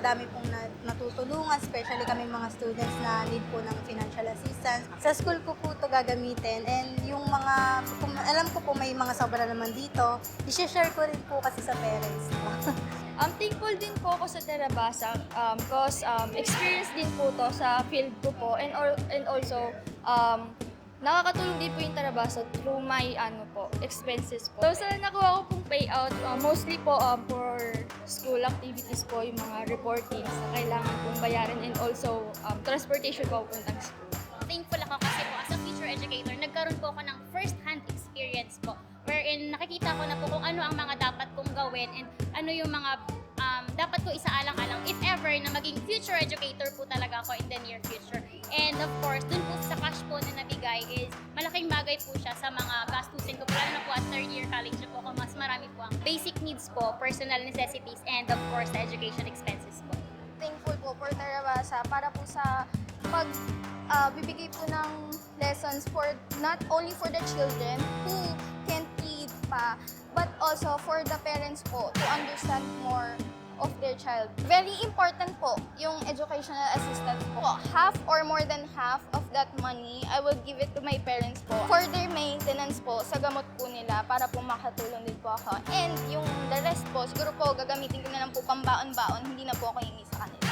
dami pong na- natutulungan, especially kami mga students na need po ng financial assistance. Sa school ko po ito gagamitin and yung mga, kung alam ko po may mga sobra naman dito, i-share ko rin po kasi sa parents ko. Um, thankful din po ako sa Terabasa um, cause um, experience din po to sa field ko po and, or, and also um, nakakatulong din po yung Terabasa through my ano po, expenses po. So sa nakuha ko pong payout, uh, mostly po um, for school activities po, yung mga reportings na kailangan pong bayaran and also um, transportation po puntang school. thankful ako kasi po as a future educator, nagkaroon po ako ng first-hand experience po wherein nakikita ko na po kung ano ang mga dapat kong gawin and ano yung mga um, dapat ko isaalang-alang if ever na maging future educator po talaga ako in the near future. And of course, dun malaking bagay po siya sa mga gastusin ko. Lalo na po at third year college na po ako, mas marami po ang basic needs po, personal necessities, and of course, the education expenses po. thankful po for Tarabasa para po sa pag ah, bibigay po ng lessons for not only for the children who can't read pa but also for the parents po to understand more child. Very important po yung educational assistance po. Half or more than half of that money, I will give it to my parents po for their maintenance po sa gamot po nila para po makatulong din po ako. And yung the rest po, siguro po gagamitin ko na lang po pambaon-baon, hindi na po ako hingi sa kanila.